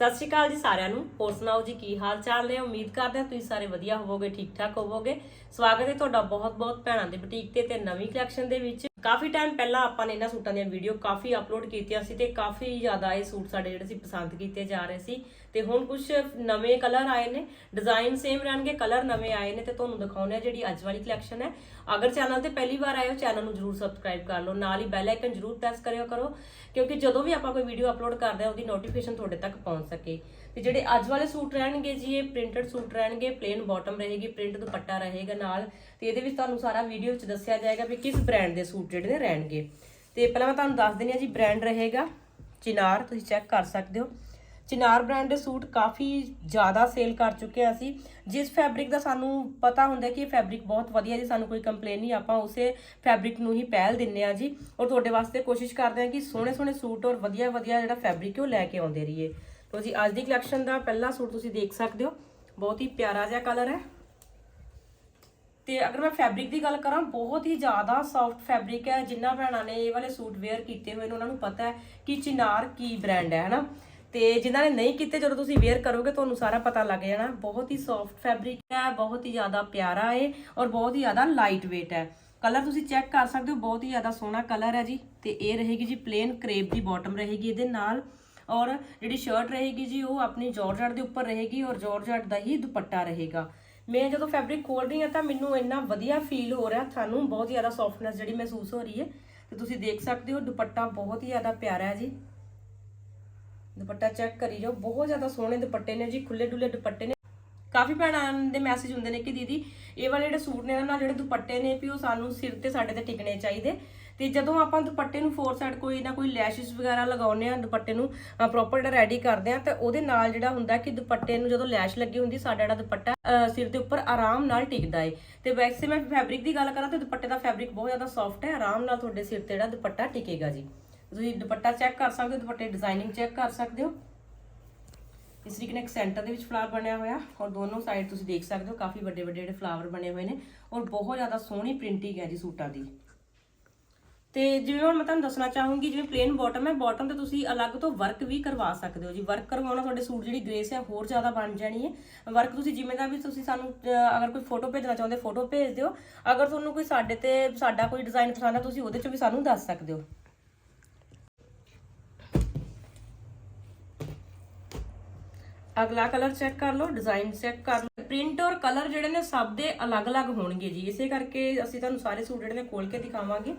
ਸਤਿ ਸ਼੍ਰੀ ਅਕਾਲ ਜੀ ਸਾਰਿਆਂ ਨੂੰ। ਹੋਰ ਸੁਣਾਓ ਜੀ, ਕੀ ਹਾਲ ਚਾਲ ਨੇ? ਉਮੀਦ ਕਰਦੇ ਹਾਂ ਤੁਸੀਂ ਸਾਰੇ ਵਧੀਆ ਹੋਵੋਗੇ, ਠੀਕ ਠਾਕ ਹੋਵੋਗੇ। ਸਵਾਗਤ ਹੈ ਤੁਹਾਡਾ ਬਹੁਤ-ਬਹੁਤ ਭੈਣਾਂ ਦੇ ਬੁਟੀਕ ਤੇ ਤੇ ਨਵੀਂ ਕਲੈਕਸ਼ਨ ਦੇ ਵਿੱਚ। ਕਾਫੀ ਟਾਈਮ ਪਹਿਲਾਂ ਆਪਾਂ ਨੇ ਇਹਨਾਂ ਸੂਟਾਂ ਦੀਆਂ ਵੀਡੀਓ ਕਾਫੀ ਅਪਲੋਡ ਕੀਤੀਆਂ ਸੀ ਤੇ ਕਾਫੀ ਜ਼ਿਆਦਾ ਇਹ ਸੂਟ ਸਾਡੇ ਜਿਹੜੇ ਸੀ ਪਸੰਦ ਕੀਤੇ ਜਾ ਰਹੇ ਸੀ। ਤੇ ਹੁਣ ਕੁਝ ਨਵੇਂ ਕਲਰ ਆਏ ਨੇ ਡਿਜ਼ਾਈਨ ਸੇਮ ਰਹਿਣਗੇ ਕਲਰ ਨਵੇਂ ਆਏ ਨੇ ਤੇ ਤੁਹਾਨੂੰ ਦਿਖਾਉਂਦੇ ਆ ਜਿਹੜੀ ਅੱਜ ਵਾਲੀ ਕਲੈਕਸ਼ਨ ਹੈ। ਅਗਰ ਚੈਨਲ ਤੇ ਪਹਿਲੀ ਵਾਰ ਆਏ ਹੋ ਚੈਨਲ ਨੂੰ ਜਰੂਰ ਸਬਸਕ੍ਰਾਈਬ ਕਰ ਲਓ, ਨਾਲ ਹੀ ਬੈਲ ਆਈਕਨ ਜਰੂਰ ਪ੍ਰੈਸ ਕਰਿਓ ਕਰੋ, ਕਿਉਂਕਿ ਜਦੋਂ ਵੀ ਆਪਾਂ ਕੋਈ ਵੀਡੀਓ ਅਪਲੋਡ ਕਰਦੇ ਆ ਉਹਦੀ ਨੋਟੀਫਿਕੇਸ਼ਨ ਤੁਹਾਡੇ ਤੱਕ ਪਹੁੰਚ ਸਕੇ। ਤੇ ਜਿਹੜੇ ਅੱਜ ਵਾਲੇ ਸੂਟ ਰਹਿਣਗੇ ਜੀ, ਇਹ ਪ੍ਰਿੰਟਡ ਸੂਟ ਰਹਿਣਗੇ ਪਲੇਨ ਬਾਟਮ ਰਹੇਗੀ ਪ੍ਰਿੰਟ ਦੁਪੱਟਾ ਰਹੇਗਾ ਨਾਲ ਤੇ ਇਹਦੇ ਵਿੱਚ ਤੁਹਾਨੂੰ ਸਾਰਾ ਵੀਡੀਓ ਵਿੱਚ ਦੱਸਿਆ ਜਾਏਗਾ ਵੀ ਕਿਸ ਬ੍ਰਾਂਡ ਦੇ ਸੂਟ ਜਿਹੜੇ ਨੇ ਰਹਿਣਗੇ। ਤੇ ਪਹਿਲਾਂ ਮੈਂ ਤੁਹਾਨੂੰ ਦੱਸ ਦਿੰਦੀ ਆ ਜੀ ਬ੍ਰਾਂਡ ਰਹੇਗਾ ਚਿਨਾਰ, ਤੁਸੀਂ ਚੈੱਕ ਕਰ ਸਕਦੇ ਹੋ। ਚਿਨਾਰ ਬ੍ਰਾਂਡ ਦੇ ਸੂਟ ਕਾਫੀ ਜ਼ਿਆਦਾ ਸੇਲ ਕਰ ਚੁੱਕੇ ਆ ਅਸੀਂ। ਜਿਸ ਫੈਬਰਿਕ ਦਾ ਸਾਨੂੰ ਪਤਾ ਹੁੰਦਾ ਕਿ ਇਹ ਫੈਬਰਿਕ ਬਹੁਤ ਵਧੀਆ ਜੀ, ਸਾਨੂੰ ਕੋਈ ਕੰਪਲੇਨ ਨਹੀਂ, ਆਪਾਂ ਉਸੇ ਫੈਬਰਿਕ ਨੂੰ ਹੀ ਪਹਿਲ ਦਿੰਨੇ ਆ ਜੀ। ਔਰ ਤੁਹਾਡੇ ਵਾਸਤੇ ਕੋਸ਼ਿਸ਼ ਕਰਦੇ ਆ ਕਿ ਸੋਹਣੇ ਸੋਹਣੇ ਸੂਟ ਔਰ ਵਧੀਆ ਵਧੀਆ ਜਿਹੜਾ ਫੈਬਰਿਕ ਉਹ ਲੈ ਕੇ ਆਉਂਦੇ ਰਹੀਏ। ਤੋ ਜੀ ਅੱਜ ਦੀ ਕਲੈਕਸ਼ਨ ਦਾ ਪਹਿਲਾ ਸੂਟ ਤੁਸੀਂ ਦੇਖ ਸਕਦੇ ਹੋ। ਬਹੁਤ ਹੀ ਪਿਆਰਾ ਜਿਹਾ ਕਲਰ ਹੈ। ਤੇ ਅਗਰ ਮੈਂ ਫੈਬਰਿਕ ਦੀ ਗੱਲ ਕਰਾਂ, ਬਹੁਤ ਹੀ ਜ਼ਿਆਦਾ ਸੌਫਟ ਫੈਬਰਿਕ ਹੈ। ਜਿੰਨਾ ਭੈਣਾਂ ਨੇ ਇਹ ਵਾਲੇ ਸੂਟ ਵੇਅਰ ਕੀਤੇ ਹੋਏ ਨੇ, ਉਹਨਾਂ ਨੂੰ ਪਤਾ ਹੈ ਕਿ ਚਿਨਾਰ ਕੀ ਬ੍ਰਾਂਡ ਹੈ, ਹਨਾ? ਤੇ ਜਿਨ੍ਹਾਂ ਨੇ ਨਹੀਂ ਕੀਤੇ, ਜਦੋਂ ਤੁਸੀਂ ਵੇਅਰ ਕਰੋਗੇ, ਤੁਹਾਨੂੰ ਸਾਰਾ ਪਤਾ ਲੱਗ ਜਾਣਾ। ਬਹੁਤ ਹੀ ਸੌਫਟ ਫੈਬਰਿਕ ਹੈ, ਬਹੁਤ ਹੀ ਜ਼ਿਆਦਾ ਪਿਆਰਾ ਹੈ ਔਰ ਬਹੁਤ ਹੀ ਜ਼ਿਆਦਾ ਲਾਈਟ weight ਹੈ। ਕਲਰ ਤੁਸੀਂ ਚੈੱਕ ਕਰ ਸਕਦੇ ਹੋ, ਬਹੁਤ ਹੀ ਜ਼ਿਆਦਾ ਸੋਹਣਾ ਕਲਰ ਹੈ ਜੀ। ਤੇ ਇਹ ਰਹੇਗੀ ਜੀ ਪਲੇਨ ਕਰੇਪ ਦੀ ਬਾਟਮ ਰਹੇਗੀ ਇਹਦੇ ਨਾਲ। ਔਰ ਜਿਹੜੀ ਸ਼ਰਟ ਰਹੇਗੀ ਜੀ, ਉਹ ਆਪਣੀ ਜਾਰਜਟ ਦੇ ਉੱਪਰ ਰਹੇਗੀ ਔਰ ਜਾਰਜਟ ਦਾ ਹੀ ਦੁਪੱਟਾ ਰਹੇਗਾ। ਮੈਂ ਜਦੋਂ ਫੈਬਰਿਕ ਖੋਲ ਰਹੀ ਹਾਂ ਤਾਂ ਮੈਨੂੰ ਇੰਨਾ ਵਧੀਆ ਫੀਲ ਹੋ ਰਿਹਾ, ਤੁਹਾਨੂੰ ਬਹੁਤ ਜ਼ਿਆਦਾ ਸੌਫਟਨੈਸ ਜਿਹੜੀ ਮਹਿਸੂਸ ਹੋ ਰਹੀ ਹੈ। ਤੇ ਤੁਸੀਂ ਦੇਖ ਸਕਦੇ ਹੋ, ਦੁਪੱਟਾ ਬਹੁਤ ਹੀ ਜ਼ਿਆਦਾ ਪਿਆਰਾ ਹੈ ਜੀ। ਦੁਪੱਟਾ ਚੈੱਕ ਕਰੀ ਜਾਓ, ਬਹੁਤ ਜ਼ਿਆਦਾ ਸੋਹਣੇ ਦੁਪੱਟੇ ਨੇ ਜੀ ਖੁੱਲੇ ਡੁੱਲੇ ਦੁਪੱਟੇ ਨੇ। ਕਾਫੀ ਭੈਣਾਂ ਦੇ ਮੈਸੇਜ ਹੁੰਦੇ ਨੇ ਕਿ ਦੀਦੀ, ਇਹ ਵਾਲੇ ਜਿਹੜੇ ਸੂਟ ਨੇ, ਇਹਨਾਂ ਨਾਲ ਜਿਹੜੇ ਦੁਪੱਟੇ ਨੇ ਵੀ ਉਹ ਸਾਨੂੰ ਸਿਰ ਤੇ ਸਾਡੇ ਤੇ ਟਿਕਣੇ ਚਾਹੀਦੇ। ਤੇ ਜਦੋਂ ਆਪਾਂ ਦੁਪੱਟੇ ਨੂੰ ਫੋਰ ਸਾਈਡ ਕੋਈ ਨਾ ਕੋਈ ਲੈਸ਼ਸ ਵਗੈਰਾ ਲਗਾਉਨੇ ਆ ਦੁਪੱਟੇ ਨੂੰ ਪ੍ਰੋਪਰ ਰੈਡੀ ਕਰਦੇ ਆ ਤੇ ਉਹਦੇ ਨਾਲ ਜਿਹੜਾ ਹੁੰਦਾ ਕਿ ਦੁਪੱਟੇ ਨੂੰ ਜਦੋਂ ਲੈਸ਼ ਲੱਗੀ ਹੁੰਦੀ, ਸਾਡਾ ਜਿਹੜਾ ਦੁਪੱਟਾ ਸਿਰ ਦੇ ਉੱਪਰ ਆਰਾਮ ਨਾਲ ਟਿਕਦਾ ਏ। ਤੇ ਵੈਸੇ ਮੈਂ ਫੈਬਰਿਕ ਦੀ ਗੱਲ ਕਰਾਂ ਤੇ ਦੁਪੱਟੇ ਦਾ ਫੈਬਰਿਕ ਬਹੁਤ ਜ਼ਿਆਦਾ ਸੌਫਟ ਹੈ, ਆਰਾਮ ਨਾਲ ਤੁਹਾਡੇ ਸਿਰ ਤੇ ਜਿਹੜਾ ਦੁਪੱਟਾ ਟਿਕੇਗਾ ਜੀ। ਤੁਸੀਂ ਦੁਪੱਟਾ ਚੈੱਕ ਕਰ ਸਕਦੇ ਹੋ, ਦੁਪੱਟੇ ਡਿਜ਼ਾਈਨਿੰਗ ਚੈੱਕ ਕਰ ਸਕਦੇ ਹੋ। ਇਸ ਤਰੀਕੇ ਨਾਲ ਇੱਕ ਸੈਂਟਰ ਦੇ ਵਿੱਚ ਫਲਾਵਰ ਬਣਿਆ ਹੋਇਆ, ਔਰ ਦੋਨੋਂ ਸਾਈਡ ਤੁਸੀਂ ਦੇਖ ਸਕਦੇ ਹੋ, ਕਾਫੀ ਵੱਡੇ ਵੱਡੇ ਜਿਹੜੇ ਫਲਾਵਰ ਬਣੇ ਹੋਏ ਨੇ, ਔਰ ਬਹੁਤ ਜ਼ਿਆਦਾ ਸੋਹਣੀ ਪ੍ਰਿੰਟਿੰਗ ਹੈ ਜੀ ਸੂਟਾਂ ਦੀ। ਤੇ ਜਿਵੇਂ ਹੁਣ ਮੈਂ ਤੁਹਾਨੂੰ ਦੱਸਣਾ ਚਾਹੂੰਗੀ, ਜਿਵੇਂ ਪਲੇਨ ਬਾਟਮ ਹੈ ਬਾਟਮ ਤੇ ਤੁਸੀਂ ਅਲੱਗ ਤੋਂ ਵਰਕ ਵੀ ਕਰਵਾ ਸਕਦੇ ਹੋ। ਜੀ ਵਰਕ ਕਰਵਾਉਣਾ ਤੁਹਾਡੇ ਸੂਟ ਜਿਹੜੀ ਗ੍ਰੇਸ ਹੈ, ਹੋਰ ਜ਼ਿਆਦਾ ਬਣ ਜਾਣੀ ਹੈ। ਵਰਕ ਤੁਸੀਂ ਜਿਵੇਂ ਦਾ ਵੀ ਤੁਸੀਂ ਸਾਨੂੰ ਅਗਰ ਕੋਈ ਫੋਟੋ ਭੇਜਣਾ ਚਾਹੁੰਦੇ ਫੋਟੋ ਭੇਜ ਦਿਓ। ਅਗਰ ਤੁਹਾਨੂੰ ਕੋਈ ਸਾਡੇ ਤੇ, ਸਾਡਾ ਕੋਈ ਡਿਜ਼ਾਈਨ ਪਸੰਦ ਹੈ, ਤੁਸੀਂ ਉਹਦੇ ਚ ਵੀ ਸਾਨੂੰ ਦੱਸ ਸਕਦੇ ਹੋ। ਅਗਲਾ ਕਲਰ ਚੈੱਕ ਕਰ ਲਓ ਡਿਜ਼ਾਈਨ ਚੈੱਕ ਕਰ ਲਓ। ਪ੍ਰਿੰਟ ਔਰ ਕਲਰ ਜਿਹੜੇ ਨੇ ਸਭ ਦੇ ਅਲੱਗ-ਅਲੱਗ ਹੋਣਗੇ ਜੀ। ਇਸੇ ਕਰਕੇ ਅਸੀਂ ਤੁਹਾਨੂੰ ਸਾਰੇ ਸੂਟ ਜਿਹੜੇ ਨੇ ਖੋਲ ਕੇ ਦਿਖਾਵਾਂਗੇ।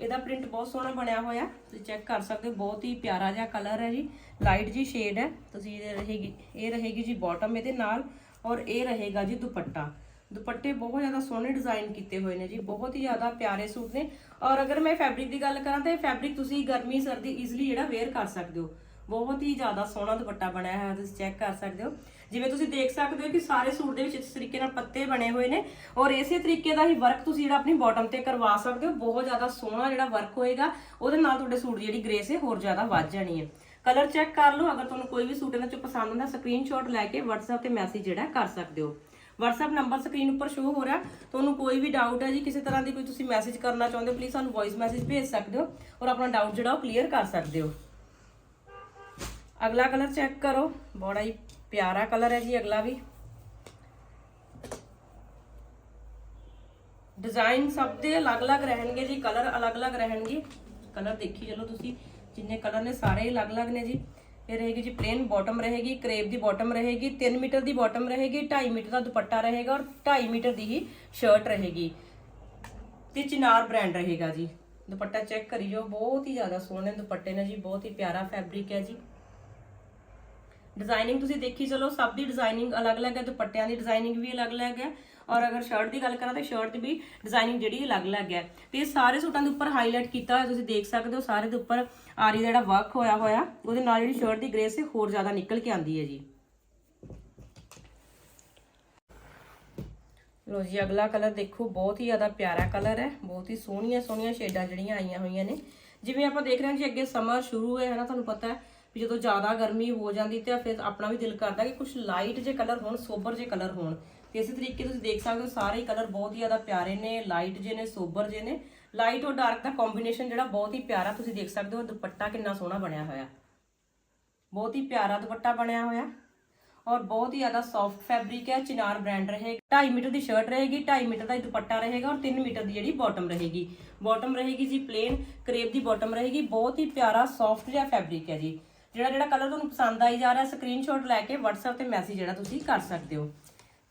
ਇਹਦਾ ਪ੍ਰਿੰਟ ਬਹੁਤ ਸੋਹਣਾ ਬਣਿਆ ਹੋਇਆ। ਤੁਸੀਂ ਚੈੱਕ ਕਰ ਸਕਦੇ ਹੋ, ਬਹੁਤ ਹੀ ਪਿਆਰਾ ਜਿਹਾ ਕਲਰ ਹੈ ਜੀ। ਲਾਈਟ ਜੀ ਸ਼ੇਡ ਹੈ। ਤੁਸੀਂ ਇਹ ਰਹੇਗੀ ਇਹ ਰਹੇਗੀ ਜੀ ਬਾਟਮ ਇਹਦੇ ਨਾਲ ਔਰ ਇਹ ਰਹੇਗਾ ਜੀ ਦੁਪੱਟਾ। ਦੁਪੱਟੇ ਬਹੁਤ ਜ਼ਿਆਦਾ ਸੋਹਣੇ ਡਿਜ਼ਾਈਨ ਕੀਤੇ ਹੋਏ ਨੇ ਜੀ, ਬਹੁਤ ਹੀ ਜ਼ਿਆਦਾ ਪਿਆਰੇ ਸੂਟ ਨੇ। ਔਰ ਅਗਰ ਮੈਂ ਫੈਬਰਿਕ ਦੀ ਗੱਲ ਕਰਾਂ ਤਾਂ ਇਹ ਫੈਬਰਿਕ ਤੁਸੀਂ ਗਰਮੀ, ਸਰਦੀ ਈਜ਼ੀਲੀ ਜਿਹੜਾ ਵੇਅਰ ਕਰ ਸਕਦੇ ਹੋ। ਬਹੁਤ ਹੀ ਜ਼ਿਆਦਾ ਸੋਹਣਾ ਦੁਪੱਟਾ ਬਣਿਆ ਹੋਇਆ, ਤੁਸੀਂ ਚੈੱਕ ਕਰ ਸਕਦੇ ਹੋ। ਜਿਵੇਂ ਤੁਸੀਂ ਦੇਖ ਸਕਦੇ ਹੋ ਕਿ ਸਾਰੇ ਸੂਟ ਦੇ ਵਿੱਚ ਇਸ ਤਰੀਕੇ ਨਾਲ ਪੱਤੇ ਬਣੇ ਹੋਏ ਨੇ ਔਰ ਇਸੇ ਤਰੀਕੇ ਦਾ ਹੀ ਵਰਕ ਤੁਸੀਂ ਜਿਹੜਾ ਆਪਣੀ ਬਾਟਮ ਤੇ ਕਰਵਾ ਸਕਦੇ ਹੋ। ਬਹੁਤ ਜ਼ਿਆਦਾ ਸੋਹਣਾ ਜਿਹੜਾ ਵਰਕ ਹੋਏਗਾ, ਉਹਦੇ ਨਾਲ ਤੁਹਾਡੇ ਸੂਟ ਦੀ ਜਿਹੜੀ ਗ੍ਰੇਸ ਹੈ ਹੋਰ ਜ਼ਿਆਦਾ ਵੱਧ ਜਾਣੀ ਹੈ। ਕਲਰ ਚੈੱਕ ਕਰ ਲਓ, ਅਗਰ ਤੁਹਾਨੂੰ ਕੋਈ ਵੀ ਸੂਟ ਇਹਨਾਂ ਚੋਂ ਪਸੰਦ ਆਉਂਦਾ ਸਕਰੀਨਸ਼ਾਟ ਲੈ ਕੇ WhatsApp ਤੇ ਮੈਸੇਜ ਜਿਹੜਾ ਕਰ ਸਕਦੇ ਹੋ। WhatsApp ਨੰਬਰ ਸਕਰੀਨ ਉੱਪਰ ਸ਼ੋ ਹੋ ਰਿਹਾ। ਤੁਹਾਨੂੰ ਕੋਈ ਵੀ ਡਾਊਟ ਹੈ ਜੀ, ਕਿਸੇ ਤਰ੍ਹਾਂ ਦੀ ਕੋਈ ਤੁਸੀਂ ਮੈਸੇਜ ਕਰਨਾ ਚਾਹੁੰਦੇ ਹੋ ਪਲੀਜ਼ ਸਾਨੂੰ ਵੌਇਸ ਮੈਸੇਜ ਭੇਜ ਸਕਦੇ ਹੋ ਔਰ ਆਪਣਾ ਡਾਊਟ ਜਿਹੜਾ ਉਹ ਕਲੀਅਰ ਕਰ ਸਕਦੇ ਹੋ। ਅਗਲਾ ਕਲਰ ਚੈੱਕ ਕਰੋ ਬੜਾ ਹੀ ਪਿਆਰਾ ਕਲਰ ਹੈ ਜੀ ਅਗਲਾ ਵੀ ਡਿਜ਼ਾਈਨ ਸਭ ਦੇ ਅਲੱਗ-ਅਲੱਗ ਰਹਿਣਗੇ ਜੀ ਕਲਰ ਅਲੱਗ-ਅਲੱਗ ਰਹਿਣਗੇ ਕਲਰ ਦੇਖੀ ਚਲੋ ਤੁਸੀਂ ਜਿੰਨੇ ਕਲਰ ਨੇ ਸਾਰੇ ਹੀ ਅਲੱਗ-ਅਲੱਗ ਨੇ ਜੀ ਇਹ ਰਹੇਗੀ ਜੀ ਪਲੇਨ ਬਾਟਮ ਰਹੇਗੀ ਕਰੇਪ ਦੀ ਬਾਟਮ ਰਹੇਗੀ 3 ਮੀਟਰ ਦੀ ਬਾਟਮ ਰਹੇਗੀ 2.5 ਮੀਟਰ ਦਾ ਦੁਪੱਟਾ ਰਹੇਗਾ ਔਰ 2.5 ਮੀਟਰ ਦੀ ਹੀ ਸ਼ਰਟ ਰਹੇਗੀ ਤੇ ਚਿਨਾਰ ਬ੍ਰਾਂਡ ਰਹੇਗਾ ਜੀ ਦੁਪੱਟਾ ਚੈੱਕ ਕਰੀ ਜਾਓ ਬਹੁਤ ਹੀ ਜ਼ਿਆਦਾ ਸੋਹਣੇ ਦੁਪੱਟੇ ਨੇ ਜੀ ਬਹੁਤ ਹੀ ਪਿਆਰਾ ਫੈਬਰਿਕ ਹੈ ਜੀ ਡਿਜ਼ਾਈਨਿੰਗ ਤੁਸੀਂ ਦੇਖੀ, ਚਲੋ ਸਭ ਦੀ ਡਿਜ਼ਾਈਨਿੰਗ ਅਲੱਗ-ਅਲੱਗ ਹੈ, ਦੁਪੱਟਿਆਂ ਦੀ ਡਿਜ਼ਾਈਨਿੰਗ ਵੀ ਅਲੱਗ-ਅਲੱਗ ਹੈ। ਔਰ ਅਗਰ ਸ਼ਰਟ ਦੀ ਗੱਲ ਕਰਾਂ ਤਾਂ ਸ਼ਰਟ ਦੀ ਵੀ ਡਿਜ਼ਾਈਨਿੰਗ ਜਿਹੜੀ ਅਲੱਗ-ਅਲੱਗ ਹੈ। ਤੇ ਇਹ ਸਾਰੇ ਸੂਟਾਂ ਦੇ ਉੱਪਰ ਹਾਈਲਾਈਟ ਕੀਤਾ ਹੋਇਆ ਤੁਸੀਂ ਦੇਖ ਸਕਦੇ ਹੋ, ਸਾਰੇ ਦੇ ਉੱਪਰ ਆਰੀ ਦਾ ਜਿਹੜਾ ਵਰਕ ਹੋਇਆ ਹੋਇਆ, ਉਹਦੇ ਨਾਲ ਜਿਹੜੀ ਸ਼ਰਟ ਦੀ ਗ੍ਰੇਸ ਹੈ ਹੋਰ ਜ਼ਿਆਦਾ ਨਿਕਲ ਕੇ ਆਉਂਦੀ ਹੈ ਜੀ। ਲੋ ਜੀ, ਅਗਲਾ ਕਲਰ ਦੇਖੋ, ਬਹੁਤ ਹੀ ਜ਼ਿਆਦਾ ਪਿਆਰਾ ਕਲਰ ਹੈ, ਬਹੁਤ ਹੀ ਸੋਹਣੀਆਂ ਸੋਹਣੀਆਂ ਸ਼ੇਡਾਂ ਜਿਹੜੀਆਂ ਆਈਆਂ ਹੋਈਆਂ ਨੇ। ਜਿਵੇਂ ਆਪਾਂ ਦੇਖ ਰਹੇ ਹਾਂ ਜੀ, ਅੱਗੇ ਸਮਰ ਸ਼ੁਰੂ ਹੈ, ਹਨਾ, ਤੁਹਾਨੂੰ ਪਤਾ ਹੈ। ਵੀ ਜਦੋਂ ਜ਼ਿਆਦਾ ਗਰਮੀ ਹੋ ਜਾਂਦੀ ਤੇ ਫਿਰ ਆਪਣਾ ਵੀ ਦਿਲ ਕਰਦਾ ਕਿ ਕੁਝ ਲਾਈਟ ਜੇ ਕਲਰ ਹੋਣ ਸੋਬਰ ਜੇ ਕਲਰ ਹੋਣ। ਤੇ ਇਸੇ ਤਰੀਕੇ ਤੁਸੀਂ ਦੇਖ ਸਕਦੇ ਹੋ ਸਾਰੇ ਹੀ ਕਲਰ ਬਹੁਤ ਹੀ ਜ਼ਿਆਦਾ ਪਿਆਰੇ ਨੇ ਲਾਈਟ ਜੇ ਨੇ ਸੋਬਰ ਜੇ ਨੇ। ਲਾਈਟ ਔਰ ਡਾਰਕ ਦਾ ਕੰਬੀਨੇਸ਼ਨ ਜਿਹੜਾ ਬਹੁਤ ਹੀ ਪਿਆਰਾ ਤੁਸੀਂ ਦੇਖ ਸਕਦੇ ਹੋ, ਦੁਪੱਟਾ ਕਿੰਨਾ ਸੋਹਣਾ ਬਣਿਆ ਹੋਇਆ। ਬਹੁਤ ਹੀ ਪਿਆਰਾ ਦੁਪੱਟਾ ਬਣਿਆ ਹੋਇਆ। ਔਰ ਬਹੁਤ ਹੀ ਜ਼ਿਆਦਾ ਸੌਫਟ ਫੈਬਰਿਕ ਹੈ, ਚਿਨਾਰ ਬ੍ਰਾਂਡ ਰਹੇਗਾ। 2.5 ਮੀਟਰ ਦੀ ਸ਼ਰਟ ਰਹੇਗੀ 2.5 ਮੀਟਰ ਦਾ ਹੀ ਦੁਪੱਟਾ ਰਹੇਗਾ ਔਰ 3 ਮੀਟਰ ਦੀ ਜਿਹੜੀ ਬਾਟਮ ਰਹੇਗੀ। ਬਾਟਮ ਰਹੇਗੀ ਜੀ ਪਲੇਨ ਕਰੇਪ ਦੀ ਬਾਟਮ ਰਹੇਗੀ। ਬਹੁਤ ਹੀ ਪਿਆਰਾ ਸੌਫਟ ਜਿਹਾ ਫੈਬਰਿਕ ਹੈ ਜੀ। ਜਿਹੜਾ ਜਿਹੜਾ ਕਲਰ ਤੁਹਾਨੂੰ ਪਸੰਦ ਆਈ ਜਾ ਰਿਹਾ ਸਕਰੀਨਸ਼ਾਟ ਲੈ ਕੇ WhatsApp ਤੇ ਮੈਸੇਜ ਜਿਹੜਾ ਤੁਸੀਂ ਕਰ ਸਕਦੇ ਹੋ।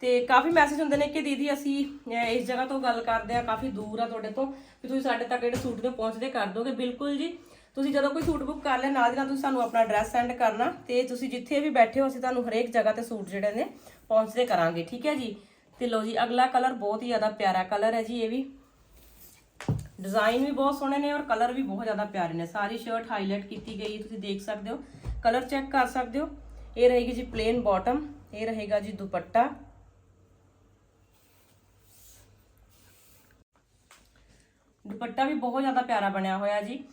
ਤੇ ਕਾਫੀ ਮੈਸੇਜ ਹੁੰਦੇ ਨੇ ਕਿ ਦੀਦੀ ਅਸੀਂ ਇਸ ਜਗ੍ਹਾ ਤੋਂ ਗੱਲ ਕਰਦੇ ਆ ਕਾਫੀ ਦੂਰ ਆ ਤੁਹਾਡੇ ਤੋਂ ਕਿ ਤੁਸੀਂ ਸਾਡੇ ਤੱਕ ਜਿਹੜੇ ਸੂਟ ਨੇ ਪਹੁੰਚਦੇ ਕਰ ਦੋਗੇ। ਬਿਲਕੁਲ ਜੀ, ਤੁਸੀਂ ਜਦੋਂ ਕੋਈ ਸੂਟ ਬੁੱਕ ਕਰ ਲਿਆ, ਨਾਲ ਦੀ ਨਾਲ ਤੁਸੀਂ ਸਾਨੂੰ ਆਪਣਾ ਐਡਰੈਸ ਸੈਂਡ ਕਰਨਾ ਤੇ ਤੁਸੀਂ ਜਿੱਥੇ ਵੀ ਬੈਠੇ ਹੋ, ਅਸੀਂ ਤੁਹਾਨੂੰ ਹਰੇਕ ਜਗ੍ਹਾ ਤੇ ਸੂਟ ਜਿਹੜੇ ਨੇ ਪਹੁੰਚਦੇ ਕਰਾਂਗੇ, ਠੀਕ ਹੈ ਜੀ? ਤੇ ਲੋ ਜੀ, ਅਗਲਾ ਕਲਰ ਬਹੁਤ ਹੀ ਜ਼ਿਆਦਾ ਪਿਆਰਾ ਕਲਰ ਹੈ ਜੀ, ਇਹ ਵੀ। ਡਿਜ਼ਾਈਨ ਵੀ ਬਹੁਤ ਸੋਹਣੇ ਨੇ ਔਰ ਕਲਰ ਵੀ ਬਹੁਤ ਜ਼ਿਆਦਾ ਪਿਆਰੇ ਨੇ। ਸਾਰੀ ਸ਼ਰਟ ਹਾਈਲਾਈਟ ਕੀਤੀ ਗਈ ਤੁਸੀਂ ਦੇਖ ਸਕਦੇ ਹੋ। ਕਲਰ ਚੈੱਕ ਕਰ ਸਕਦੇ ਹੋ। ਇਹ ਰਹੇਗੀ ਜੀ ਪਲੇਨ ਬਾਟਮ ਇਹ ਰਹੇਗਾ ਜੀ ਦੁਪੱਟਾ। ਦੁਪੱਟਾ ਵੀ ਬਹੁਤ ਜ਼ਿਆਦਾ ਪਿਆਰਾ ਬਣਿਆ ਹੋਇਆ ਜੀ।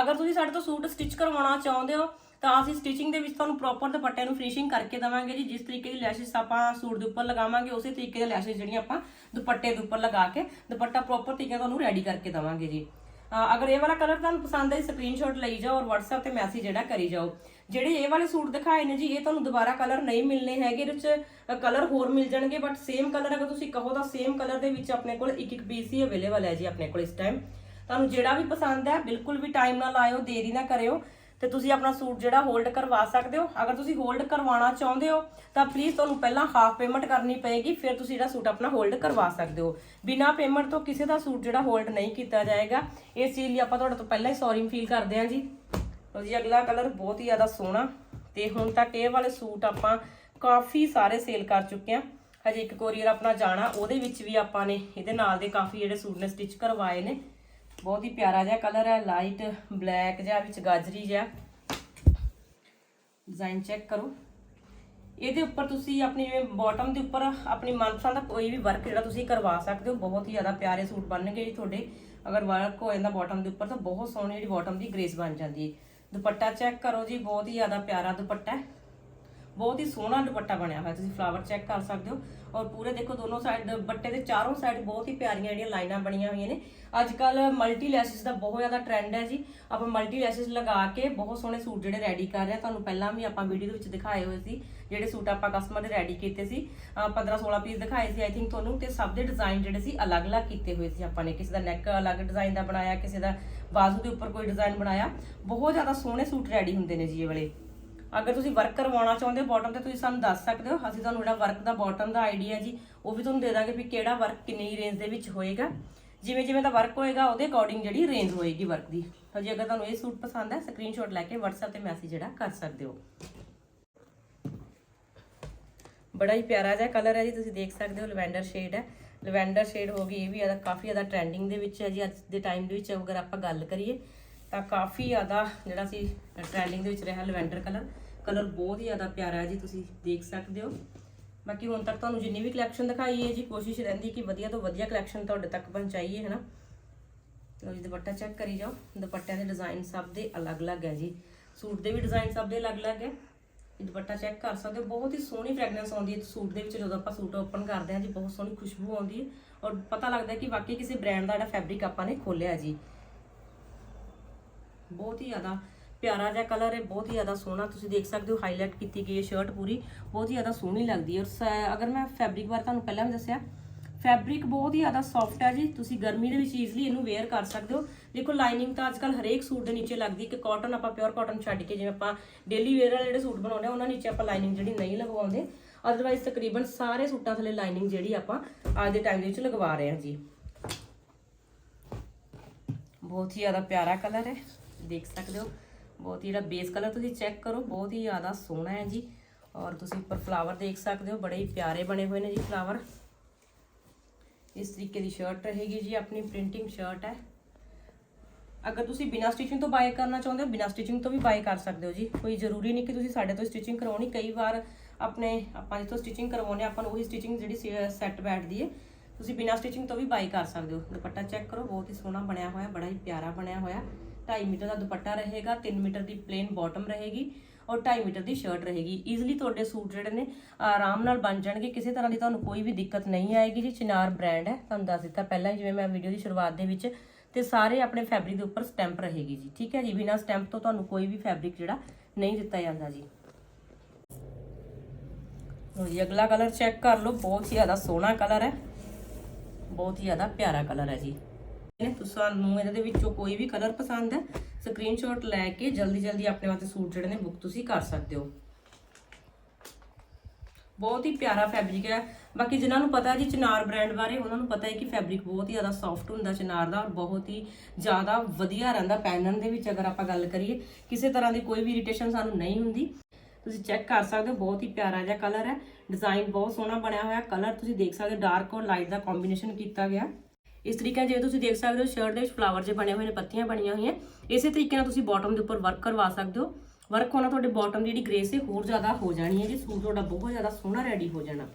ਅਗਰ ਤੁਸੀਂ ਸਾਡੇ ਤੋਂ ਸੂਟ ਸਟਿਚ ਕਰਵਾਉਣਾ ਚਾਹੁੰਦੇ ਹੋ ਤਾਂ ਅਸੀਂ ਸਟਿਚਿੰਗ ਦੇ ਵਿੱਚ ਤੁਹਾਨੂੰ ਪ੍ਰੋਪਰ ਦੁਪੱਟੇ ਨੂੰ ਫਿਨਿਸ਼ਿੰਗ ਕਰਕੇ ਦਵਾਂਗੇ ਜੀ। ਜਿਸ ਤਰੀਕੇ ਦੀ ਲੈਸ਼ਸ ਆਪਾਂ ਸੂਟ ਦੇ ਉੱਪਰ ਲਗਾਵਾਂਗੇ, ਉਸੇ ਤਰੀਕੇ ਦੇ ਲੈਸ਼ਸ ਜਿਹੜੀਆਂ ਆਪਾਂ ਦੁਪੱਟੇ ਦੇ ਉੱਪਰ ਲਗਾ ਕੇ ਦੁਪੱਟਾ ਪ੍ਰੋਪਰ ਤਰੀਕੇ ਨਾਲ ਤੁਹਾਨੂੰ ਰੈਡੀ ਕਰਕੇ ਦਵਾਂਗੇ ਜੀ। ਅਗਰ ਇਹ ਵਾਲਾ ਕਲਰ ਤੁਹਾਨੂੰ ਪਸੰਦ ਹੈ ਸਕਰੀਨਸ਼ਾਟ ਲਈ ਜਾਓ ਔਰ WhatsApp ਤੇ ਮੈਸੇਜ ਜਿਹੜਾ ਕਰੀ ਜਾਓ। ਜਿਹੜੇ ਇਹ ਵਾਲੇ ਸੂਟ ਦਿਖਾਏ ਨੇ ਜੀ, ਇਹ ਤੁਹਾਨੂੰ ਦੁਬਾਰਾ ਕਲਰ ਨਹੀਂ ਮਿਲਨੇ ਹੈਗੇ, ਇਹਦੇ ਵਿੱਚ ਕਲਰ ਹੋਰ ਮਿਲ ਜਾਣਗੇ ਬਟ ਸੇਮ ਕਲਰ ਅਗਰ ਤੁਸੀਂ ਕਹੋ ਤਾਂ ਸੇਮ ਕਲਰ ਦੇ ਵਿੱਚ ਆਪਣੇ ਕੋਲ ਇੱਕ ਇੱਕ ਪੀਸ ਹੀ ਅਵੇਲੇਬਲ ਹੈ ਜੀ ਆਪਣੇ ਕੋਲ ਇਸ ਟਾਈਮ ਤੁਹਾਨੂੰ ਜਿਹੜਾ ਵੀ ਪਸੰਦ ਹੈ, ਬਿਲਕੁਲ ਵੀ ਟਾਈਮ ਨਾਲ ਆਇਓ ਦੇਰੀ ਨਾ ਕਰਿਓ। ਤੇ ਤੁਸੀਂ ਆਪਣਾ ਸੂਟ ਜਿਹੜਾ ਹੋਲਡ ਕਰਵਾ ਸਕਦੇ ਹੋ। ਅਗਰ ਤੁਸੀਂ ਹੋਲਡ ਕਰਵਾਉਣਾ ਚਾਹੁੰਦੇ ਹੋ, ਤਾਂ ਪਲੀਜ਼ ਤੁਹਾਨੂੰ ਪਹਿਲਾਂ ਹਾਫ ਪੇਮੈਂਟ ਕਰਨੀ ਪਏਗੀ, ਫਿਰ ਤੁਸੀਂ ਜਿਹੜਾ ਸੂਟ ਆਪਣਾ ਹੋਲਡ ਕਰਵਾ ਸਕਦੇ ਹੋ। ਬਿਨਾ ਪੇਮੈਂਟ ਤੋਂ ਕਿਸੇ ਦਾ ਸੂਟ ਜਿਹੜਾ ਹੋਲਡ ਨਹੀਂ ਕੀਤਾ ਜਾਏਗਾ। ਇਸ ਚੀਜ਼ ਲਈ ਆਪਾਂ ਤੁਹਾਡੇ ਤੋਂ ਪਹਿਲਾਂ ਹੀ ਸੌਰੀ ਫੀਲ ਕਰਦੇ ਹਾਂ ਜੀ। ਲਓ ਜੀ, ਅਗਲਾ ਕਲਰ ਬਹੁਤ ਹੀ ਜ਼ਿਆਦਾ ਸੋਹਣਾ। ਤੇ ਹੁਣ ਤੱਕ ਇਹ ਵਾਲੇ ਸੂਟ ਆਪਾਂ ਕਾਫੀ ਸਾਰੇ ਸੇਲ ਕਰ ਚੁੱਕੇ ਹਾਂ। ਹਜੇ ਇੱਕ ਕੋਰੀਅਰ ਆਪਣਾ ਜਾਣਾ, ਉਹਦੇ ਵਿੱਚ ਵੀ ਆਪਾਂ ਨੇ, ਇਹਦੇ ਨਾਲ ਦੇ ਕਾਫੀ ਜਿਹੜੇ ਸੂਟ ਨੇ ਸਟਿਚ ਕਰਵਾਏ ਨੇ। ਬਹੁਤ ਹੀ ਪਿਆਰਾ ਜਿਹਾ ਕਲਰ ਹੈ ਲਾਈਟ ਬਲੈਕ ਜਿਹਾ, ਵਿੱਚ ਗਾਜਰੀ ਜਿਹਾ। ਡਿਜ਼ਾਈਨ ਚੈੱਕ ਕਰੋ। ਇਹਦੇ ਉੱਪਰ ਤੁਸੀਂ ਆਪਣੀ ਜਿਵੇਂ ਬਾਟਮ ਦੇ ਉੱਪਰ ਆਪਣੀ ਮਨਪਸੰਦ ਦਾ ਕੋਈ ਵੀ ਵਰਕ ਜਿਹੜਾ ਤੁਸੀਂ ਕਰਵਾ ਸਕਦੇ ਹੋ, ਬਹੁਤ ਹੀ ਜ਼ਿਆਦਾ ਪਿਆਰੇ ਸੂਟ ਬਣਨਗੇ ਜੀ ਤੁਹਾਡੇ। ਅਗਰ ਵਰਕ ਹੋ ਜਾਂਦਾ ਬਾਟਮ ਦੇ ਉੱਪਰ ਤਾਂ ਬਹੁਤ ਸੋਹਣੀ ਜਿਹੜੀ ਬਾਟਮ ਦੀ ਗ੍ਰੇਸ ਬਣ ਜਾਂਦੀ ਹੈ। ਦੁਪੱਟਾ ਚੈੱਕ ਕਰੋ ਜੀ, ਬਹੁਤ ਹੀ ਜ਼ਿਆਦਾ ਪਿਆਰਾ ਦੁਪੱਟਾ ਹੈ। ਬਹੁਤ ਹੀ ਸੋਹਣਾ ਦੁਪੱਟਾ ਬਣਿਆ ਹੋਇਆ, ਤੁਸੀਂ ਫਲਾਵਰ ਚੈੱਕ ਕਰ ਸਕਦੇ ਹੋ। ਔਰ ਪੂਰੇ ਦੇਖੋ ਦੋਨੋਂ ਸਾਈਡ ਬੱਟੇ ਦੇ ਚਾਰੋਂ ਸਾਈਡ ਬਹੁਤ ਹੀ ਪਿਆਰੀਆਂ ਜਿਹੜੀਆਂ ਲਾਈਨਾਂ ਬਣੀਆਂ ਹੋਈਆਂ ਨੇ। ਅੱਜ ਕੱਲ ਮਲਟੀ ਲੈਸਿਸ ਦਾ ਬਹੁਤ ਜ਼ਿਆਦਾ ਟ੍ਰੈਂਡ ਹੈ ਜੀ। ਆਪਾਂ ਮਲਟੀ ਲੈਸਿਸ ਲਗਾ ਕੇ ਬਹੁਤ ਸੋਹਣੇ ਸੂਟ ਜਿਹੜੇ ਰੈਡੀ ਕਰ ਰਹੇ ਹਾਂ। ਤੁਹਾਨੂੰ ਪਹਿਲਾਂ ਵੀ ਆਪਾਂ ਵੀਡੀਓ ਦੇ ਵਿੱਚ ਦਿਖਾਏ ਹੋਏ ਸੀ, ਜਿਹੜੇ ਸੂਟ ਆਪਾਂ ਕਸਟਮਰ ਦੇ ਰੈਡੀ ਕੀਤੇ ਸੀ। 15 16 ਪੀਸ ਦਿਖਾਏ ਸੀ ਆਈ ਥਿੰਕ ਤੁਹਾਨੂੰ। ਤੇ ਸਭ ਦੇ ਡਿਜ਼ਾਈਨ ਜਿਹੜੇ ਸੀ ਅਲੱਗ-ਅਲੱਗ ਕੀਤੇ ਹੋਏ ਸੀ ਆਪਾਂ ਨੇ। ਕਿਸੇ ਦਾ ਨੈਕ ਅਲੱਗ ਡਿਜ਼ਾਈਨ ਦਾ ਬਣਾਇਆ, ਕਿਸੇ ਦਾ ਬਾਜ਼ੂ ਦੇ ਉੱਪਰ ਕੋਈ ਡਿਜ਼ਾਈਨ ਬਣਾਇਆ। ਬਹੁਤ ਜ਼ਿਆਦਾ ਸੋਹਣੇ ਸੂਟ ਰੈਡੀ ਹੁੰਦੇ ਨੇ ਜੀ ਇਹ ਵਾਲੇ। ਅਗਰ ਤੁਸੀਂ ਵਰਕ ਕਰਵਾਉਣਾ ਚਾਹੁੰਦੇ ਹੋ ਬਾਟਮ ਤੇ, ਤੁਸੀਂ ਸਾਨੂੰ ਦੱਸ ਸਕਦੇ ਹੋ। ਅਸੀਂ ਤੁਹਾਨੂੰ ਜਿਹੜਾ ਵਰਕ ਦਾ ਬਾਟਮ ਦਾ ਆਈਡੀਆ ਜੀ, ਉਹ ਵੀ ਤੁਹਾਨੂੰ ਦੇ ਦਾਂਗੇ ਵੀ ਕਿਹੜਾ ਵਰਕ ਕਿੰਨੀ ਰੇਂਜ ਦੇ ਵਿੱਚ ਹੋਏਗਾ। ਜਿਵੇਂ ਜਿਵੇਂ ਦਾ ਵਰਕ ਹੋਏਗਾ, ਉਹਦੇ ਅਕੋਰਡਿੰਗ ਜਿਹੜੀ ਰੇਂਜ ਹੋਏਗੀ ਵਰਕ ਦੀ। ਤਾਂ ਜੇ, ਅਗਰ ਤੁਹਾਨੂੰ ਇਹ ਸੂਟ ਪਸੰਦ ਹੈ ਸਕਰੀਨਸ਼ਾਟ ਲੈ ਕੇ WhatsApp ਤੇ ਮੈਸੇਜ ਜਿਹੜਾ ਕਰ ਸਕਦੇ ਹੋ। ਬੜਾ ਹੀ ਪਿਆਰਾ ਜਿਹਾ ਕਲਰ ਹੈ ਜੀ, ਤੁਸੀਂ ਦੇਖ ਸਕਦੇ ਹੋ ਲਵੈਂਡਰ ਸ਼ੇਡ ਹੈ। ਲਵੈਂਡਰ ਸ਼ੇਡ ਹੋ ਗਈ, ਇਹ ਵੀ ਕਾਫੀ ਜ਼ਿਆਦਾ ਟ੍ਰੈਂਡਿੰਗ ਦੇ ਵਿੱਚ ਹੈ ਜੀ, ਅੱਜ ਦੇ ਟਾਈਮ ਦੇ ਵਿੱਚ ਅਗਰ ਆਪਾਂ ਗੱਲ ਕਰੀਏ। ਤਾਂ ਕਾਫੀ ਜ਼ਿਆਦਾ ਜਿਹੜਾ ਸੀ ਟ੍ਰੈਂਡਿੰਗ ਦੇ ਵਿੱਚ ਰਿਹਾ ਲਵੈਂਡਰ ਕਲਰ ਕਲਰ ਬਹੁਤ ਹੀ ਜ਼ਿਆਦਾ ਪਿਆਰਾ ਹੈ ਜੀ, ਤੁਸੀਂ ਦੇਖ ਸਕਦੇ ਹੋ। ਬਾਕੀ ਹੁਣ ਤੱਕ ਤੁਹਾਨੂੰ ਜਿੰਨੀ ਵੀ ਕਲੈਕਸ਼ਨ ਦਿਖਾਈ ਹੈ ਜੀ, ਕੋਸ਼ਿਸ਼ ਰਹਿੰਦੀ ਕਿ ਵਧੀਆ ਤੋਂ ਵਧੀਆ ਕਲੈਕਸ਼ਨ ਤੁਹਾਡੇ ਤੱਕ ਪਹੁੰਚਾਈਏ ਹੈ ਨਾ ਜੀ, ਦੁਪੱਟਾ ਚੈੱਕ ਕਰੀ ਜਾਓ। ਦੁਪੱਟਿਆਂ ਦੇ ਡਿਜ਼ਾਈਨ ਸਭ ਦੇ ਅਲੱਗ-ਅਲੱਗ ਹੈ ਜੀ। ਸੂਟ ਦੇ ਵੀ ਡਿਜ਼ਾਈਨ ਸਭ ਦੇ ਅਲੱਗ-ਅਲੱਗ ਹੈ। ਦੁਪੱਟਾ ਚੈੱਕ ਕਰ ਸਕਦੇ ਹੋ। ਬਹੁਤ ਹੀ ਸੋਹਣੀ ਫ੍ਰੈਗਰੈਂਸ ਆਉਂਦੀ ਹੈ ਸੂਟ ਦੇ ਵਿੱਚ, ਜਦੋਂ ਆਪਾਂ ਸੂਟ ਓਪਨ ਕਰਦੇ ਹਾਂ ਜੀ, ਬਹੁਤ ਸੋਹਣੀ ਖੁਸ਼ਬੂ ਆਉਂਦੀ ਹੈ। ਔਰ ਪਤਾ ਲੱਗਦਾ ਕਿ ਵਾਕਈ ਕਿਸੇ ਬ੍ਰਾਂਡ ਦਾ ਜਿਹੜਾ ਫੈਬਰਿਕ ਆਪਾਂ ਨੇ ਖੋਲਿਆ ਜੀ। ਬਹੁਤ ਹੀ ਜ਼ਿਆਦਾ ਪਿਆਰਾ ਜਿਹਾ ਕਲਰ ਹੈ, ਬਹੁਤ ਹੀ ਜ਼ਿਆਦਾ ਸੋਹਣਾ। ਤੁਸੀਂ ਦੇਖ ਸਕਦੇ ਹੋ ਹਾਈਲਾਈਟ ਕੀਤੀ ਗਈ ਹੈ ਸ਼ਰਟ ਪੂਰੀ। ਬਹੁਤ ਹੀ ਜ਼ਿਆਦਾ ਸੋਹਣੀ ਲੱਗਦੀ ਹੈ। ਔਰ ਸ- ਅਗਰ ਮੈਂ ਫੈਬਰਿਕ ਬਾਰੇ ਤੁਹਾਨੂੰ ਪਹਿਲਾਂ ਵੀ ਦੱਸਿਆ ਫੈਬਰਿਕ ਬਹੁਤ ਹੀ ਜ਼ਿਆਦਾ ਸੌਫਟ ਹੈ ਜੀ। ਤੁਸੀਂ ਗਰਮੀ ਦੇ ਵਿੱਚ ਈਜ਼ਲੀ ਇਹਨੂੰ ਵੇਅਰ ਕਰ ਸਕਦੇ ਹੋ। ਦੇਖੋ ਲਾਈਨਿੰਗ ਤਾਂ ਅੱਜਕੱਲ ਹਰੇਕ ਸੂਟ ਦੇ ਨੀਚੇ ਲੱਗਦੀ ਕਿ ਕਾਟਨ ਆਪਾਂ ਪਿਓਰ ਕਾਟਨ ਛੱਡ ਕੇ ਜਿਵੇਂ ਆਪਾਂ ਡੇਲੀ ਵੇਅਰ ਵਾਲੇ ਜਿਹੜੇ ਸੂਟ ਬਣਾਉਂਦੇ ਆ, ਉਹਨਾਂ ਨੀਚੇ ਆਪਾਂ ਲਾਈਨਿੰਗ ਜਿਹੜੀ ਨਹੀਂ ਲਗਵਾਉਂਦੇ। ਅਦਰਵਾਈਜ਼ ਤਕਰੀਬਨ ਸਾਰੇ ਸੂਟਾਂ ਥੱਲੇ ਲਾਈਨਿੰਗ ਜਿਹੜੀ ਆਪਾਂ ਅੱਜ ਦੇ ਟਾਈਮ ਦੇ ਵਿੱਚ ਲਗਵਾ ਰਹੇ ਹਾਂ ਜੀ। ਬਹੁਤ ਹੀ ਜ਼ਿਆਦਾ ਪਿਆਰਾ ਕਲਰ ਹੈ। ਦੇਖ ਸਕਦੇ ਹੋ ਬਹੁਤ ਹੀ ਜਿਹੜਾ ਬੇਸ ਕਲਰ ਤੁਸੀਂ ਚੈੱਕ ਕਰੋ ਬਹੁਤ ਹੀ ਜ਼ਿਆਦਾ ਸੋਹਣਾ ਹੈ ਜੀ ਔਰ ਤੁਸੀਂ ਉੱਪਰ ਫਲਾਵਰ ਦੇਖ ਸਕਦੇ ਹੋ ਬੜੇ ਹੀ ਪਿਆਰੇ ਬਣੇ ਹੋਏ ਨੇ ਜੀ ਫਲਾਵਰ ਇਸ ਤਰੀਕੇ ਦੀ ਸ਼ਰਟ ਰਹੇਗੀ ਜੀ ਆਪਣੀ ਪ੍ਰਿੰਟਿੰਗ ਸ਼ਰਟ ਹੈ ਅਗਰ ਤੁਸੀਂ ਬਿਨਾ ਸਟਿਚਿੰਗ ਤੋਂ ਬਾਏ ਕਰਨਾ ਚਾਹੁੰਦੇ ਹੋ ਬਿਨਾ ਸਟਿਚਿੰਗ ਤੋਂ ਵੀ ਬਾਏ ਕਰ ਸਕਦੇ ਹੋ ਜੀ ਕੋਈ ਜ਼ਰੂਰੀ ਨਹੀਂ ਕਿ ਤੁਸੀਂ ਸਾਡੇ ਤੋਂ ਸਟਿਚਿੰਗ ਕਰਵਾਉਣੀ ਕਈ ਵਾਰ ਆਪਣੇ ਆਪਾਂ ਜਿੱਥੋਂ ਸਟਿਚਿੰਗ ਕਰਵਾਉਂਦੇ ਹਾਂ, ਆਪਾਂ ਨੂੰ ਉਹੀ ਸਟਿਚਿੰਗ ਜਿਹੜੀ ਸੈੱਟ ਬੈਠਦੀ ਹੈ ਤੁਸੀਂ ਬਿਨਾ ਸਟਿਚਿੰਗ ਤੋਂ ਵੀ ਬਾਈ ਕਰ ਸਕਦੇ ਹੋ ਦੁਪੱਟਾ ਚੈੱਕ ਕਰੋ ਬਹੁਤ ਹੀ ਸੋਹਣਾ ਬਣਿਆ ਹੋਇਆ ਬੜਾ ਹੀ ਪਿਆਰਾ ਬਣਿਆ ਹੋਇਆ 2.5 ਮੀਟਰ ਦਾ ਦੁਪੱਟਾ ਰਹੇਗਾ 3 ਮੀਟਰ ਦੀ ਪਲੇਨ ਬਾਟਮ ਰਹੇਗੀ ਔਰ 2.5 ਮੀਟਰ ਦੀ ਸ਼ਰਟ ਰਹੇਗੀ। ਈਜ਼ੀਲੀ ਤੁਹਾਡੇ ਸੂਟ ਜਿਹੜੇ ਨੇ ਆਰਾਮ ਨਾਲ ਬਣ ਜਾਣਗੇ, ਕਿਸੇ ਤਰ੍ਹਾਂ ਦੀ ਤੁਹਾਨੂੰ ਕੋਈ ਵੀ ਦਿੱਕਤ ਨਹੀਂ ਆਏਗੀ ਜੀ। ਚਿਨਾਰ ਬ੍ਰਾਂਡ ਹੈ, ਤੁਹਾਨੂੰ ਦੱਸ ਦਿੱਤਾ ਪਹਿਲਾਂ ਹੀ ਜਿਵੇਂ ਮੈਂ ਵੀਡੀਓ ਦੀ ਸ਼ੁਰੂਆਤ ਦੇ ਵਿੱਚ ਤੇ ਸਾਰੇ ਆਪਣੇ ਫੈਬਰਿਕ ਦੇ ਉੱਪਰ ਸਟੈਂਪ ਰਹੇਗੀ ਜੀ, ਠੀਕ ਹੈ ਜੀ? ਬਿਨਾਂ ਸਟੈਂਪ ਤੋਂ ਤੁਹਾਨੂੰ ਕੋਈ ਵੀ ਫੈਬਰਿਕ ਜਿਹੜਾ ਨਹੀਂ ਦਿੱਤਾ ਜਾਂਦਾ ਜੀ। ਲਓ ਜੀ, ਅਗਲਾ ਕਲਰ ਚੈੱਕ ਕਰ ਲਓ, ਬਹੁਤ ਹੀ ਜ਼ਿਆਦਾ ਸੋਹਣਾ ਕਲਰ ਹੈ, ਬਹੁਤ ਹੀ ਜ਼ਿਆਦਾ ਪਿਆਰਾ ਕਲਰ ਹੈ ਜੀ। ਨੇ ਤੁਹਾਨੂੰ ਇਹਦੇ ਵਿੱਚੋਂ ਕੋਈ ਵੀ ਕਲਰ ਪਸੰਦ ਹੈ ਸਕਰੀਨਸ਼ਾਟ ਲੈ ਕੇ ਜਲਦੀ ਜਲਦੀ ਆਪਣੇ ਵਾਸਤੇ ਸੂਟ ਜਿਹੜੇ ਨੇ ਬੁੱਕ ਤੁਸੀਂ ਕਰ ਸਕਦੇ ਹੋ। ਬਹੁਤ ਹੀ ਪਿਆਰਾ ਫੈਬਰਿਕ ਹੈ। ਬਾਕੀ ਜਿਨ੍ਹਾਂ ਨੂੰ ਪਤਾ ਜੀ ਚਨਾਰ ਬ੍ਰਾਂਡ ਬਾਰੇ, ਉਹਨਾਂ ਨੂੰ ਪਤਾ ਹੈ ਕਿ ਫੈਬਰਿਕ ਬਹੁਤ ਹੀ ਜ਼ਿਆਦਾ ਸੌਫਟ ਹੁੰਦਾ ਚਨਾਰ ਦਾ ਔਰ ਬਹੁਤ ਹੀ ਜ਼ਿਆਦਾ ਵਧੀਆ ਰਹਿੰਦਾ ਪਹਿਨਣ ਦੇ ਵਿੱਚ, ਅਗਰ ਆਪਾਂ ਗੱਲ ਕਰੀਏ। ਕਿਸੇ ਤਰ੍ਹਾਂ ਦੀ ਕੋਈ ਵੀ ਇਰੀਟੇਸ਼ਨ ਸਾਨੂੰ ਨਹੀਂ ਹੁੰਦੀ। ਤੁਸੀਂ ਚੈੱਕ ਕਰ ਸਕਦੇ ਹੋ, ਬਹੁਤ ਹੀ ਪਿਆਰਾ ਜਿਹਾ ਕਲਰ ਹੈ। ਡਿਜ਼ਾਈਨ ਬਹੁਤ ਸੋਹਣਾ ਬਣਿਆ ਹੋਇਆ। ਕਲਰ ਤੁਸੀਂ ਦੇਖ ਸਕਦੇ ਹੋ ਡਾਰਕ ਔਰ ਲਾਈਟ ਦਾ ਕੰਬੀਨੇਸ਼ਨ ਕੀਤਾ ਗਿਆ। ਇਸ ਤਰੀਕੇ ਨਾਲ ਜਿਵੇਂ ਤੁਸੀਂ ਦੇਖ ਸਕਦੇ ਹੋ ਸ਼ਰਟ ਦੇ ਵਿੱਚ ਫਲਾਵਰ ਜੇ ਬਣੇ ਹੋਏ ਨੇ ਪੱਤੀਆਂ ਬਣੀਆਂ ਹੋਈਆਂ। ਇਸੇ ਤਰੀਕੇ ਨਾਲ ਤੁਸੀਂ ਬਾਟਮ ਦੇ ਉੱਪਰ ਵਰਕ ਕਰਵਾ ਸਕਦੇ ਹੋ। ਵਰਕ ਹੋਣਾ ਤੁਹਾਡੇ ਬਾਟਮ ਦੀ ਜਿਹੜੀ ਗ੍ਰੇਸ ਹੈ ਹੋਰ ਜ਼ਿਆਦਾ ਹੋ ਜਾਣੀ ਹੈ ਜੀ। ਸੂਟ ਤੁਹਾਡਾ ਬਹੁਤ ਜ਼ਿਆਦਾ ਸੋਹਣਾ ਰੈਡੀ ਹੋ ਜਾਣਾ।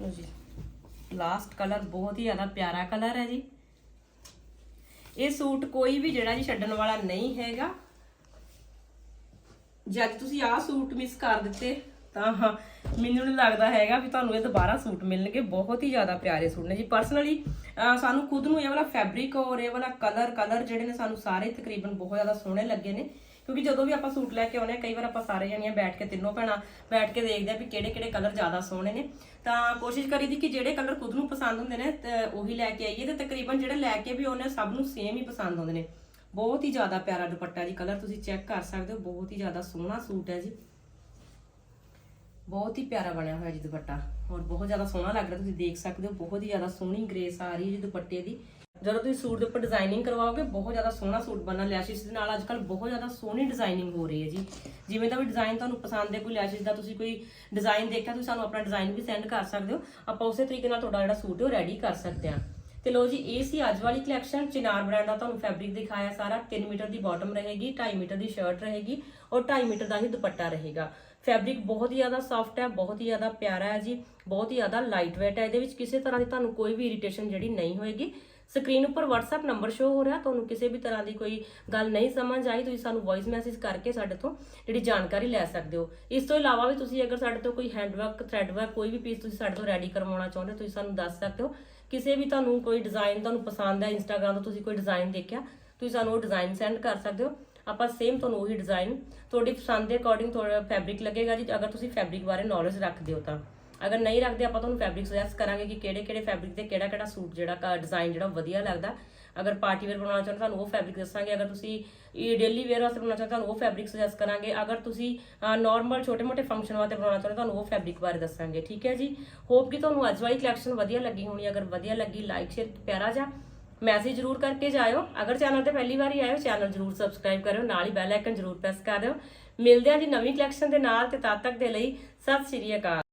ਲਓ ਜੀ ਲਾਸਟ ਕਲਰ ਬਹੁਤ ਹੀ ਜ਼ਿਆਦਾ ਪਿਆਰਾ ਕਲਰ ਹੈ ਜੀ। ਇਹ ਸੂਟ ਕੋਈ ਵੀ ਜਿਹੜਾ ਜੀ ਛੱਡਣ ਵਾਲਾ ਨਹੀਂ ਹੈਗਾ। ਜਦ ਤੁਸੀਂ ਆਹ ਸੂਟ ਮਿਸ ਕਰ ਦਿੱਤੇ ਤਾਂ ਹਾਂ, ਮੈਨੂੰ ਨਹੀਂ ਲੱਗਦਾ ਹੈਗਾ ਵੀ ਤੁਹਾਨੂੰ ਇਹ ਦੁਬਾਰਾ ਸੂਟ ਮਿਲਣਗੇ, ਬਹੁਤ ਹੀ ਜ਼ਿਆਦਾ ਪਿਆਰੇ ਸੂਟ ਨੇ ਜੀ। ਪਰਸਨਲੀ ਸਾਨੂੰ ਖੁਦ ਨੂੰ ਇਹ ਵਾਲਾ ਫੈਬਰਿਕ ਔਰ ਇਹ ਵਾਲਾ ਕਲਰ ਕਲਰ ਜਿਹੜੇ ਨੇ ਸਾਨੂੰ ਸਾਰੇ ਤਕਰੀਬਨ ਬਹੁਤ ਜ਼ਿਆਦਾ ਸੋਹਣੇ ਲੱਗੇ ਨੇ। ਕਿਉਂਕਿ ਜਦੋਂ ਵੀ ਆਪਾਂ ਸੂਟ ਲੈ ਕੇ ਆਉਨੇ ਕਈ ਵਾਰ ਆਪਾਂ ਸਾਰੇ ਜਣੀਆਂ ਬੈਠ ਕੇ, ਤਿੰਨੋਂ ਭੈਣਾਂ ਬੈਠ ਕੇ ਦੇਖਦੇ ਆ ਵੀ ਕਿਹੜੇ ਕਿਹੜੇ ਕਲਰ ਜ਼ਿਆਦਾ ਸੋਹਣੇ ਨੇ। ਤਾਂ ਕੋਸ਼ਿਸ਼ ਕਰੀਦੀ ਕਿ ਜਿਹੜੇ ਕਲਰ ਖੁਦ ਨੂੰ ਪਸੰਦ ਹੁੰਦੇ ਨੇ, ਤੇ ਉਹੀ ਲੈ ਕੇ ਆਈਏ। ਤੇ ਤਕਰੀਬਨ ਜਿਹੜੇ ਲੈ ਕੇ ਵੀ ਆਉਨੇ ਸਭ ਨੂੰ ਸੇਮ ਹੀ ਪਸੰਦ ਆਉਂਦੇ ਨੇ। ਬਹੁਤ ਹੀ ਜ਼ਿਆਦਾ ਪਿਆਰਾ ਦੁਪੱਟਾ ਜੀ। ਕਲਰ ਤੁਸੀਂ ਚੈੱਕ ਕਰ ਸਕਦੇ ਹੋ, ਬਹੁਤ ਹੀ ਜ਼ਿਆਦਾ ਸੋਹਣਾ ਸੂਟ ਹੈ ਜੀ। ਬਹੁਤ ਹੀ ਪਿਆਰਾ ਬਣਿਆ ਹੋਇਆ ਜੀ ਦੁਪੱਟਾ। ਔਰ ਬਹੁਤ ਜ਼ਿਆਦਾ ਸੋਹਣਾ ਲੱਗ ਰਿਹਾ, ਤੁਸੀਂ ਦੇਖ ਸਕਦੇ ਹੋ, ਬਹੁਤ ਹੀ ਜ਼ਿਆਦਾ ਸੋਹਣੀ ਗ੍ਰੇਸ ਆ ਰਹੀ ਹੈ ਜੀ ਦੁਪੱਟੇ ਦੀ। ਜਦੋਂ ਤੁਸੀਂ ਸੂਟ ਦੇ ਉੱਪਰ ਡਿਜ਼ਾਈਨਿੰਗ ਕਰਵਾਓਗੇ, ਬਹੁਤ ਜ਼ਿਆਦਾ ਸੋਹਣਾ ਸੂਟ ਬਣਨਾ ਲੈਸ਼ਿਸ ਦੇ ਨਾਲ ਅੱਜਕੱਲ ਬਹੁਤ ਜ਼ਿਆਦਾ ਸੋਹਣੀ ਡਿਜ਼ਾਈਨਿੰਗ ਹੋ ਰਹੀ ਹੈ ਜੀ। ਜਿਵੇਂ ਦਾ ਵੀ ਡਿਜ਼ਾਈਨ ਤੁਹਾਨੂੰ ਪਸੰਦ ਹੈ, ਕੋਈ ਲੈਸ਼ਿਸ ਦਾ ਤੁਸੀਂ ਕੋਈ ਡਿਜ਼ਾਈਨ ਦੇਖਿਆ, ਤੁਸੀਂ ਸਾਨੂੰ ਆਪਣਾ ਡਿਜ਼ਾਈਨ ਵੀ ਸੈਂਡ ਕਰ ਸਕਦੇ ਹੋ। ਆਪਾਂ ਉਸੇ ਤਰੀਕੇ ਨਾਲ ਤੁਹਾਡਾ ਜਿਹੜਾ ਸੂਟ ਹੈ, ਉਹ ਰੈਡੀ ਕਰ ਸਕਦੇ ਹਾਂ। ਤੇ ਲੋ ਜੀ, ਇਹ ਸੀ ਅੱਜ ਵਾਲੀ ਕਲੈਕਸ਼ਨ ਚਿਨਾਰ ਬ੍ਰਾਂਡ ਦਾ ਤੁਹਾਨੂੰ ਫੈਬਰਿਕ ਦਿਖਾਇਆ ਸਾਰਾ। 3 ਮੀਟਰ ਦੀ ਬਾਟਮ ਰਹੇਗੀ 2.5 ਮੀਟਰ ਦੀ ਸ਼ਰਟ ਰਹੇਗੀ ਔਰ 2.5 ਮੀਟਰ ਦਾ ਹੀ ਦੁਪੱਟਾ ਰਹੇਗਾ। ਫੈਬਰਿਕ ਬਹੁਤ ਹੀ ਜ਼ਿਆਦਾ ਸੌਫਟ ਹੈ, ਬਹੁਤ ਹੀ ਜ਼ਿਆਦਾ ਪਿਆਰਾ ਹੈ ਜੀ, ਬਹੁਤ ਹੀ ਜ਼ਿਆਦਾ ਲਾਈਟ ਵੇਟ ਹੈ। ਇਹਦੇ ਵਿੱਚ ਕਿਸੇ ਤਰ੍ਹਾਂ ਦੀ ਤੁਹਾਨੂੰ ਕੋਈ ਵੀ ਇਰੀਟੇਸ਼ਨ ਜਿਹੜੀ ਨਹੀਂ ਹੋਏਗੀ। ਸਕਰੀਨ ਉੱਪਰ WhatsApp ਨੰਬਰ ਸ਼ੋ ਹੋ ਰਿਹਾ, ਤੁਹਾਨੂੰ ਕਿਸੇ ਵੀ ਤਰ੍ਹਾਂ ਦੀ ਕੋਈ ਗੱਲ ਨਹੀਂ ਸਮਝ ਆਈ, ਤੁਸੀਂ ਸਾਨੂੰ ਵੌਇਸ ਮੈਸੇਜ ਕਰਕੇ ਸਾਡੇ ਤੋਂ ਜਿਹੜੀ ਜਾਣਕਾਰੀ ਲੈ ਸਕਦੇ ਹੋ। ਇਸ ਤੋਂ ਇਲਾਵਾ ਵੀ ਤੁਸੀਂ ਅਗਰ ਸਾਡੇ ਤੋਂ ਕੋਈ ਹੈਂਡਵਰਕ ਥ੍ਰੈਡਵਰਕ ਕੋਈ ਵੀ ਪੀਸ ਤੁਸੀਂ ਸਾਡੇ ਤੋਂ ਰੈਡੀ ਕਰਵਾਉਣਾ ਚਾਹੁੰਦੇ ਹੋ, ਤੁਸੀਂ ਸਾਨੂੰ ਦੱਸ ਸਕਦੇ ਹੋ। ਕਿਸੇ ਵੀ ਤੁਹਾਨੂੰ ਕੋਈ ਡਿਜ਼ਾਈਨ ਤੁਹਾਨੂੰ ਪਸੰਦ ਹੈ ਇੰਸਟਾਗ੍ਰam ਤੋਂ ਤੁਸੀਂ ਕੋਈ ਡਿਜ਼ਾਈਨ ਦੇਖਿਆ, ਤੁਸੀਂ ਸਾਨੂੰ ਉਹ ਡਿਜ਼ਾਈਨ ਸੈਂਡ ਕਰ ਸਕਦੇ ਹੋ। ਆਪਾਂ ਸੇਮ ਤੁਹਾਨੂੰ ਉਹੀ ਡਿਜ਼ਾਈਨ ਤੁਹਾਡੀ ਪਸੰਦ ਦੇ ਅਕੋਰਡਿੰਗ ਤੁਹਾਡਾ ਫੈਬਰਿਕ ਲੱਗੇਗਾ ਜੀ, ਅਗਰ ਤੁਸੀਂ ਫੈਬਰਿਕ ਬਾਰੇ ਨੌਲੇਜ ਰੱਖਦੇ ਹੋ ਤਾਂ। ਅਗਰ ਨਹੀਂ ਰੱਖਦੇ, ਆਪਾਂ ਤੁਹਾਨੂੰ ਫੈਬਰਿਕ ਸੁਜੈਸਟ ਕਰਾਂਗੇ ਕਿ ਕਿਹੜੇ ਕਿਹੜੇ ਫੈਬਰਿਕ ਤੇ ਕਿਹੜਾ ਕਿਹੜਾ ਸੂਟ ਜਿਹੜਾ ਡਿਜ਼ਾਈਨ ਜਿਹੜਾ ਵਧੀਆ ਲੱਗਦਾ। ਅਗਰ ਪਾਰਟੀ ਵੇਅਰ ਬਣਾਉਣਾ ਚਾਹੁੰਦੇ ਤੁਹਾਨੂੰ ਉਹ ਫੈਬਰਿਕ ਦੱਸਾਂਗੇ। ਅਗਰ ਤੁਸੀਂ ਇਹ ਡੇਲੀ ਵੇਅਰ ਵਾਸਤੇ ਬਣਾਉਣਾ ਚਾਹੁੰਦੇ ਤੁਹਾਨੂੰ ਉਹ ਫੈਬਰਿਕ ਸੁਜੈਸਟ ਕਰਾਂਗੇ। ਅਗਰ ਤੁਸੀਂ ਨਾਰਮਲ ਛੋਟੇ-ਮੋਟੇ ਫੰਕਸ਼ਨ ਵਾਸਤੇ ਬਣਾਉਣਾ ਚਾਹੁੰਦੇ ਤੁਹਾਨੂੰ ਉਹ ਫੈਬਰਿਕ ਬਾਰੇ ਦੱਸਾਂਗੇ। ਠੀਕ ਹੈ ਜੀ? ਹੋਪ ਕਿ ਤੁਹਾਨੂੰ ਅੱਜ ਵਾਲੀ ਕਲੈਕਸ਼ਨ ਵਧੀਆ ਲੱਗੀ ਹੋਣੀ। ਅਗਰ ਵਧੀਆ ਲੱਗੀ ਲਾਈਕ ਸ਼ੇਅਰ ਪਿਆਰਾ ਜਾ ਮੈਸੇਜ ਜ਼ਰੂਰ ਕਰਕੇ ਜਾਇਓ। ਅਗਰ ਚੈਨਲ ਤੇ ਪਹਿਲੀ ਵਾਰੀ ਆਇਓ ਚੈਨਲ ਜ਼ਰੂਰ ਸਬਸਕ੍ਰਾਈਬ ਕਰਿਓ, ਨਾਲ ਹੀ ਬੈਲ ਆਈਕਨ ਜ਼ਰੂਰ ਪ੍ਰੈਸ ਕਰ ਦਿਓ। ਮਿਲਦੇ ਹਾਂ ਜੀ ਨਵੀਂ ਕਲੈਕਸ਼ਨ ਦੇ ਨਾਲ, ਤੇ ਤਦ ਤੱਕ ਦੇ ਲਈ ਸਤਿ ਸ਼੍ਰੀ ਅਕਾਲ।